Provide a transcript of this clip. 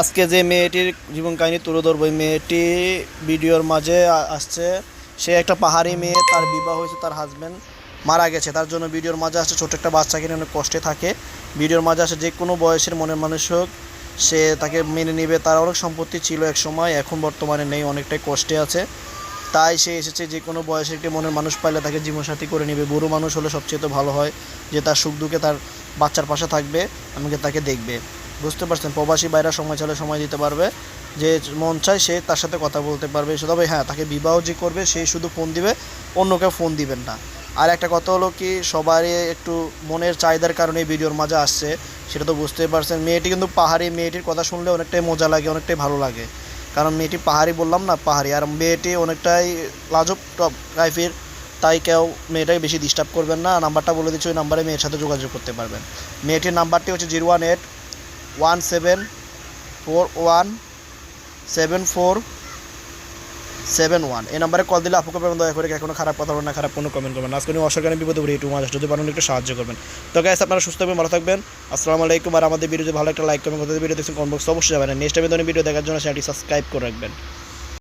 আজকে যে মেয়েটির জীবন কাহিনী তুলে ধরবো মেয়েটি ভিডিওর মাঝে আসছে। সে একটা পাহাড়ি মেয়ে, তার বিবাহ হয়েছে তার হাজব্যান্ড মারা গেছে। তার জন্য ভিডিওর মাঝে আসছে ছোট একটা বাচ্চাকে নিয়ে অনেক কষ্টে থাকে। ভিডিওর মাঝে আসে যে কোনো বয়সের মনের মানুষ হোক, সে তাকে মেনে নেবে। তার অনেক সম্পত্তি ছিল এক সময়, এখন বর্তমানে নেই, অনেকটাই কষ্টে আছে। তাই সে এসেছে যে কোনো বয়সের একটি মনের মানুষ পাইলে তাকে জীবনসাথী করে নেবে। বুড়ো মানুষ হলে সবচেয়ে তো ভালো হয় যে তার সুখ দুঃখে তার বাচ্চার পাশে থাকবে আমাকে তাকে দেখবে। বুঝতে পারছেন, প্রবাসী বাইরা সময় চলে সময় দিতে পারবে। যে মন চায় সে তার সাথে কথা বলতে পারবে। তবে হ্যাঁ তাকে বিবাহ যে করবে, সে শুধু ফোন দিবে অন্য কেউ ফোন দিবেন না। আর একটা কথা হলো কি, সবারই একটু মনের চাহিদার কারণে ভিডিওর মাঝে আসছে, সেটা তো বুঝতেই পারছেন। মেয়েটি কিন্তু পাহাড়ি, মেয়েটির কথা শুনলে অনেকটাই মজা লাগে, অনেকটাই ভালো লাগে। কারণ মেয়েটি পাহাড়ি বললাম না, পাহাড়ি। আর মেয়েটি অনেকটাই লাজব টপ টাইপের তাই কেউ মেয়েটাকে বেশি ডিস্টার্ব করবেন না। নাম্বারটা বলে দিচ্ছি, ওই নাম্বারে মেয়ের সাথে যোগাযোগ করতে পারবেন। মেয়েটির নাম্বারটি হচ্ছে zero one eight one seven four one seven four seven one এই নাম্বারে কল দিলে আপুকে পাবেন দয়া করে কোনো খারাপ কথা বলবেন না, খারাপ কোনো কমেন্ট করবেন আজকে অসরকারি বিপদে পড়ি একটু মাঝে যদি পারেন একটু সাহায্য করবেন। তো গাইস আপনারা সুস্থ থাকবেন, ভালো থাকবেন। আসসালামু আলাইকুম। আর আমাদের ভিডিওতে ভালো একটা লাইক কমেন্ট করতে ভিডিও দেখছেন কমেন্ট বক্সে অবশ্যই যাবেন নেক্সট টাইমে ভিডিও দেখার জন্য চ্যানেলটি সাবস্ক্রাইব করে রাখবেন।